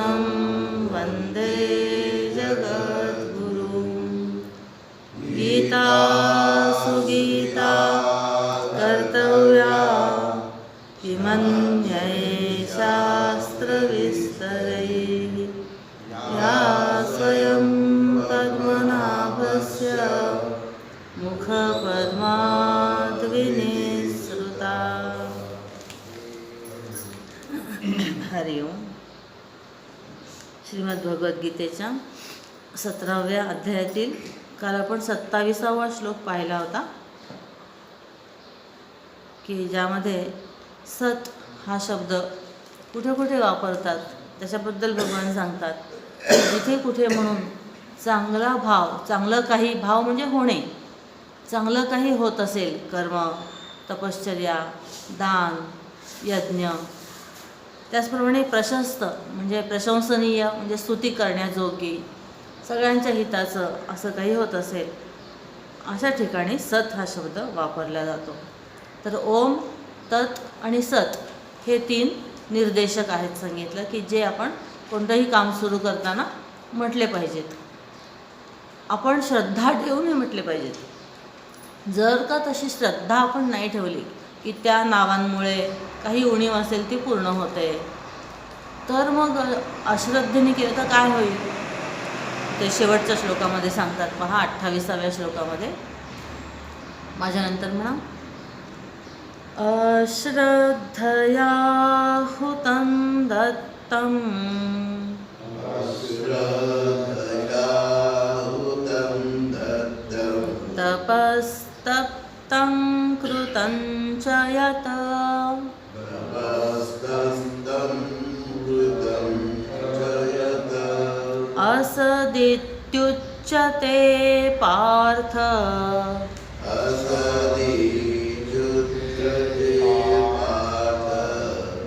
Oh. Shrimad भगवद्गीतेच्या सतराव्या अध्यायातील काल आपण सत्ताविसावा श्लोक पाहिला होता की ज्यामध्ये सत हा शब्द कुठे कुठे वापरतात त्याच्याबद्दल भगवान सांगतात. जिथे कुठे म्हणून चांगला भाव चांगलं काही भाव म्हणजे होणे चांगलं काही होत असेल कर्म तपश्चर्या दान यज्ञ त्याचप्रमाणे प्रशस्त म्हणजे प्रशंसनीय म्हणजे स्तुती करण्याजोगी सगळ्यांच्या हिताचं असं काही होत असेल अशा ठिकाणी सत हा शब्द वापरला जातो. तर ओम तत् आणि सत हे तीन निर्देशक आहेत सांगितलं की जे आपण कोणतंही काम सुरू करताना म्हटले पाहिजेत. आपण श्रद्धा ठेवून हे म्हटले पाहिजेत. जर का तशी श्रद्धा आपण नाही ठेवली की त्या नावांमुळे काही उणीव असेल ती पूर्ण होते. तर मग अश्रद्धेने केलं तर काय होईल? ते शेवटच्या श्लोकामध्ये सांगतात पहा अठ्ठावीसाव्या श्लोकामध्ये. माझ्यानंतर म्हणा. अश्रद्धया हुतं दत्तम्. तपस्तप्तं कृतं च यत् असदित्युच्यते पार्थ।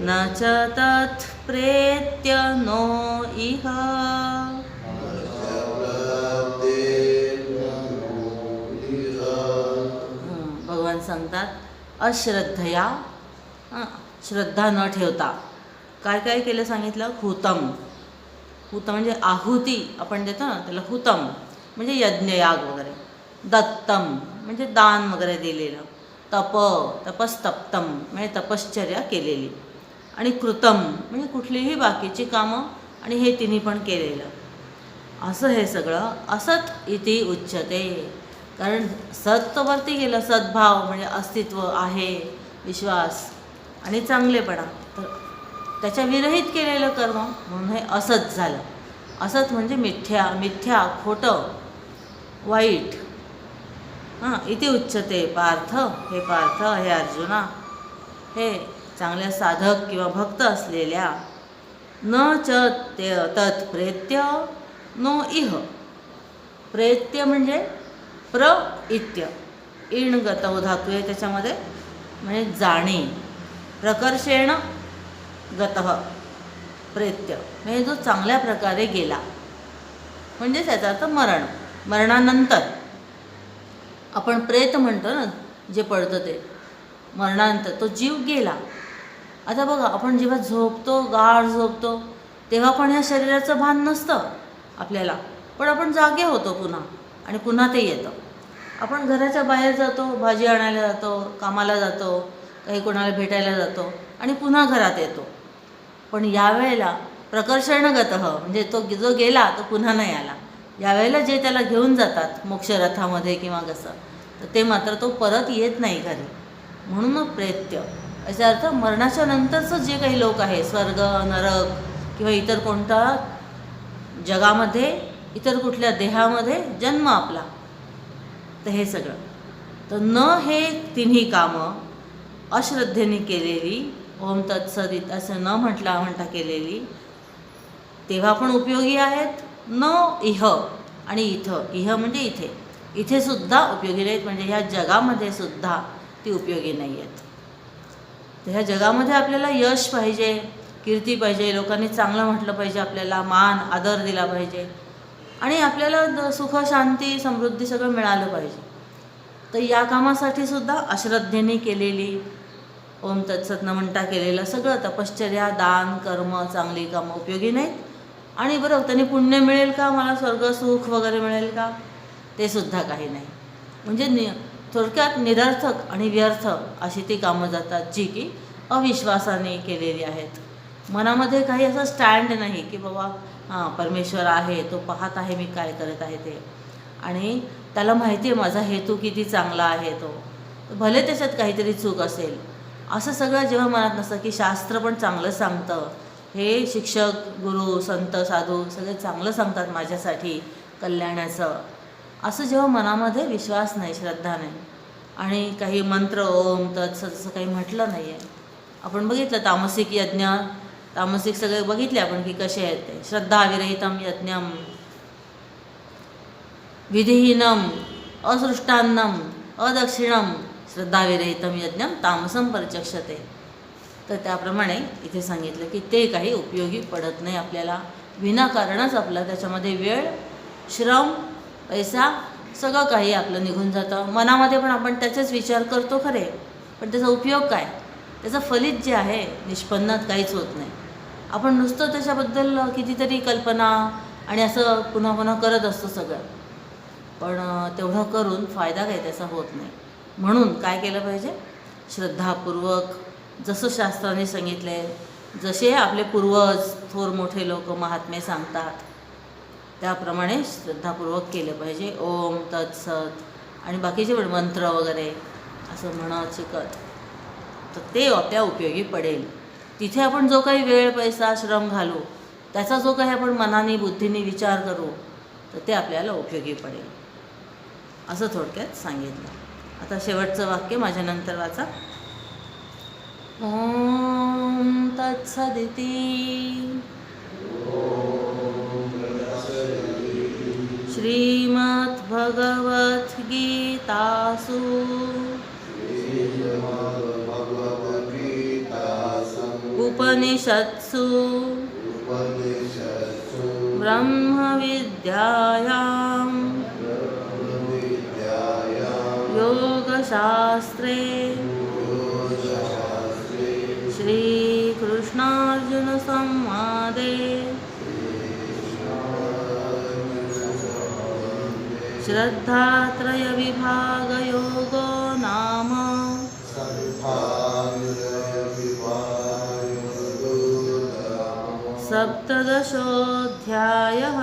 न च तत् प्रेत्य नो इह। भगवान सांगतात अश्रद्धया? श्रद्धा न ठेवता. काय काय केलं सांगितलं? हुतम हुत म्हणजे आहुती. आपण देतो ना त्याला हुतम म्हणजे यज्ञयाग वगैरे. दत्तम म्हणजे दान वगैरे दिलेलं. तप तपस्तप्तम. म्हणजे तपश्चर्या केलेली. आणि कृतम म्हणजे कुठलीही बाकीची कामं. आणि हे तिन्ही पण केलेलं. असं हे सगळं असत इति उच्चते कारण सत्वरती गेलं सद्भाव म्हणजे अस्तित्व आहे विश्वास आणि चांगलेपणा. तर त्याच्या विरहित केलेलं कर्म म्हणून हे असत झालं. असत म्हणजे मिथ्या मिथ्या खोटं वाईट. हां इथे उच्चते पार्थ हे पार्थ हे अर्जुना हे चांगल्या साधक किंवा भक्त असलेल्या न च ते तत् प्रेत्य नो इह. प्रेत्य म्हणजे प्र इत्य. इण गतव धातू आहे त्याच्यामध्ये म्हणजे जाणे. प्रकर्षेण गत. प्रेत्य. म्हणजे जो चांगल्या प्रकारे गेला. म्हणजे त्याचा अर्थ मरण. मरणानंतर. आपण प्रेत म्हणतो ना जे पडतं ते. मरणानंतर तो जीव गेला. आता बघा आपण जेव्हा झोपतो गाढ झोपतो तेव्हा पण ह्या शरीराचं भान नसतं आपल्याला. पण आपण जागे होतो पुन्हा. आणि पुन्हा ते येतं. आपण घराच्या बाहेर जातो भाजी आणायला जातो कामाला जातो काही कोणाला भेटायला जातो आणि पुन्हा घरात येतो. पण यावेळेला प्रकर्षणगत म्हणजे तो जो गेला तो पुन्हा नाही आला. यावेळेला जे त्याला घेऊन जातात मोक्षरथामध्ये किंवा कसं तर ते मात्र तो परत येत नाही घरी. म्हणून मग प्रेत्य याचा अर्थ मरणाच्या नंतरचं जे काही लोक आहे स्वर्ग नरक किंवा इतर कोणता जगामध्ये इतर कुठल्या देहामध्ये जन्म आपला. तर हे सगळं. तर न हे तिन्ही कामं अश्रद्धेने केलेली ओम तत्सदित असं न म्हटला म्हणता केलेली तेव्हा पण उपयोगी आहेत. न इह आणि इथं. इह म्हणजे इथे. इथे सुद्धा उपयोगी नाहीत म्हणजे ह्या जगामध्ये सुद्धा ती उपयोगी नाही आहेत तर ह्या जगामध्ये आपल्याला यश पाहिजे कीर्ती पाहिजे लोकांनी चांगलं म्हटलं पाहिजे आपल्याला मान आदर दिला पाहिजे. आणि आपल्याला सुख शांती समृद्धी सगळं मिळालं पाहिजे. तर या कामासाठी सुद्धा अश्रद्धेने केलेली ओम तत्सत म्हणता केलेलं सगळं तपश्चर्या दान कर्म चांगली कामं उपयोगी नाहीत. आणि बरं त्यांनी पुण्य मिळेल का? मला स्वर्ग सुख वगैरे मिळेल का? ते सुद्धा काही नाही. म्हणजे नि थोडक्यात निरर्थक आणि व्यर्थ अशी ती कामं जातात जी की अविश्वासाने केलेली आहेत. मनामध्ये काही असं स्टँड नाही की बाबा हां परमेश्वर आहे तो पाहत आहे मी काय करत आहे ते. आणि त्याला माहिती आहे माझा हेतू किती चांगला आहे तो. भले त्याच्यात काहीतरी चूक असेल. असं सगळं जेव्हा मनात नसतं की शास्त्र पण चांगलं सांगतं. हे शिक्षक गुरु संत साधू सगळे चांगलं सांगतात माझ्यासाठी कल्याणाचं. असं जेव्हा मनामध्ये विश्वास नाही श्रद्धा नाही. आणि काही मंत्र ओम तत्सं काही म्हटलं नाही आहे आपण बघितलं तामसिक यज्ञ तामसिक सगळे बघितले आपण की कसे आहेत ते. श्रद्धा विरहितम यज्ञम विधिहीनम असृष्टान्नम अदक्षिणम श्रद्धाविरहितम यज्ञम तामसम परिचक्षते. तर त्याप्रमाणे इथे सांगितलं की ते काही उपयोगी पडत नाही आपल्याला. विनाकारणच आपला त्याच्यामध्ये वेळ श्रम पैसा सगळं काही आपलं निघून जातं. मनामध्ये पण आपण त्याचेच विचार करतो खरे. पण त्याचा उपयोग काय? त्याचं फलित जे आहे निष्पन्नात काहीच होत नाही. आपण नुसतं त्याच्याबद्दल कितीतरी कल्पना आणि असं पुन्हा पुन्हा करत असतो सगळं. पण तेवढं करून फायदा काही त्याचा होत नाही. म्हणून काय केलं पाहिजे? श्रद्धापूर्वक जसं शास्त्राने सांगितलं आहे जसे आपले पूर्वज थोर मोठे लोक महात्मे सांगतात त्याप्रमाणे श्रद्धापूर्वक केलं पाहिजे. ओम तत्सत आणि बाकीचे पण मंत्र वगैरे असं म्हणत शिकत तर ते आपल्या उपयोगी पडेल. तिथे आपण जो काही वेळ पैसा श्रम घालू त्याचा जो काही आपण मनाने बुद्धीने विचार करू तर ते आपल्याला उपयोगी पडेल. असं थोडक्यात सांगितलं. आता शेवटचं वाक्य माझ्यानंतर वाचा. ओम तत्सदिती. श्रीमद्भगवद्गीतासु. उपनिषत्सु। ब्रह्मविद्यायां योगशास्त्रे। श्रीकृष्णार्जुनसंवादे। श्रद्धात्रयविभागयोगो नाम सप्तदशोऽध्यायः।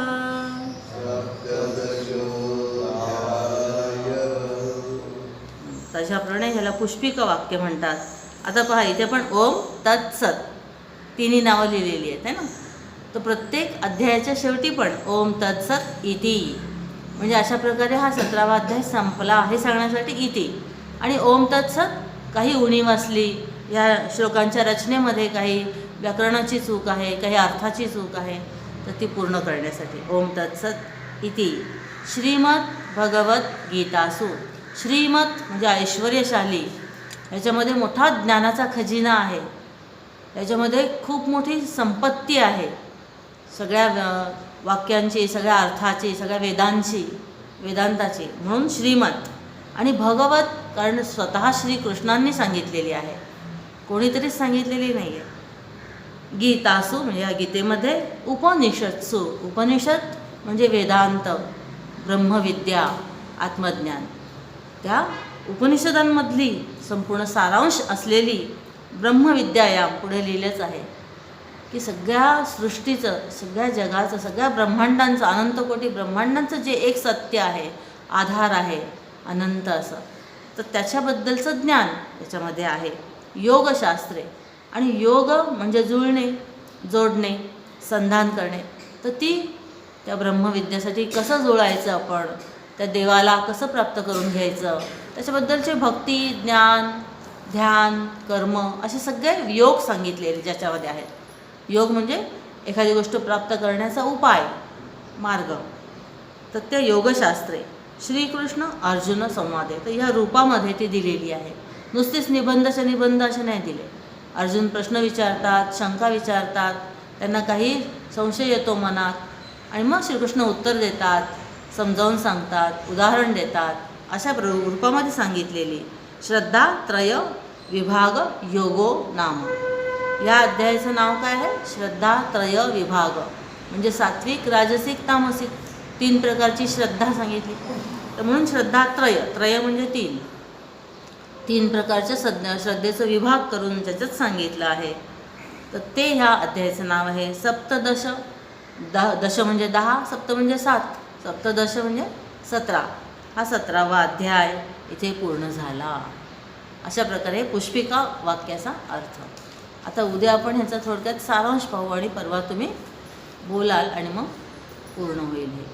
तशाप्रमाणे ह्याला पुष्पिक वाक्य म्हणतात. आता पहा इथे पण ओम तत्सत तिन्ही नावं लिहिलेली आहेत है ना? तर प्रत्येक अध्यायाच्या शेवटी पण ओम तत्सत इति. म्हणजे अशा प्रकारे हा सतरावा अध्याय संपला हे सांगण्यासाठी इति. आणि ओम तत्सत काही उणीव असली या श्लोकांच्या रचनेमध्ये काही व्याकरणाची चूक आहे काही अर्थाची चूक आहे तर ती पूर्ण करण्यासाठी. ओम तत्सत इति श्रीमद भगवत गीतासु. श्रीमत म्हणजे ऐश्वर्यशाली. याच्यामध्ये मोठा ज्ञानाचा खजिना आहे. याच्यामध्ये खूप मोठी संपत्ती आहे. सगळ्या वाक्यांची सगळ्या अर्थाची सगळ्या वेदांची वेदांताची. म्हणून श्रीमत आणि भगवत कारण स्वतः श्रीकृष्णांनी सांगितलेली आहे. कोणीतरीच सांगितलेली नाही आहे गीतासू म्हणजे या गीतेमध्ये उपनिषदसू उपनिषद म्हणजे वेदांत ब्रह्मविद्या आत्मज्ञान. त्या उपनिषदांमधली संपूर्ण सारांश असलेली ब्रह्मविद्या या पुढे लिहिलेच आहे. की सगळ्या सृष्टीचं सगळ्या जगाचं सगळ्या ब्रह्मांडांचं अनंतकोटी ब्रह्मांडांचं जे एक सत्य आहे आधार आहे अनंत असं तर त्याच्याबद्दलचं ज्ञान याच्यामध्ये आहे. योगशास्त्रे. आणि योग म्हणजे जुळणे जोडणे संधान करणे. तर ती त्या ब्रह्मविद्यासाठी कसं जुळायचं आपण? त्या देवाला कसं प्राप्त करून घ्यायचं? त्याच्याबद्दलचे भक्ती ज्ञान ध्यान कर्म असे सगळे योग सांगितलेले ज्याच्यामध्ये आहेत. योग म्हणजे एखादी गोष्ट प्राप्त करण्याचा उपाय मार्ग. तर त्या योगशास्त्रे श्रीकृष्ण अर्जुन संवाद. आहे तर ह्या रूपामध्ये ती दिलेली आहे. नुसतेच निबंधच्या निबंध असे नाही दिले. अर्जुन प्रश्न विचारतात शंका विचारतात त्यांना काही संशय येतो मनात आणि मग श्रीकृष्ण उत्तर देतात समजावून सांगतात उदाहरण देतात अशा प्र रूपामध्ये सांगितलेली. श्रद्धा त्रय विभाग योगो नाम. या अध्यायाचं नाव काय आहे? श्रद्धा त्रय विभाग. म्हणजे सात्विक राजसिक तामसिक तीन प्रकारची श्रद्धा सांगितली. तर म्हणून श्रद्धा त्रय. त्रय म्हणजे तीन. तीन प्रकारच्या सज्ञा श्रद्धेचं विभाग करून त्याच्यात सांगितलं आहे. तर ते ह्या अध्यायाचं नाव आहे. सप्तदश दह दश म्हणजे दहा सप्त म्हणजे सात सप्तदश म्हणजे सतरा. हा सतरावा अध्याय इथे पूर्ण झाला. अशा प्रकारे पुष्पिका वाक्याचा अर्थ. आता उद्या आपण ह्याचा थोडक्यात सारांश पाहू आणि परवा तुम्ही बोलाल आणि मग पूर्ण होईल हे.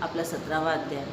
आपला सतरावा अध्याय.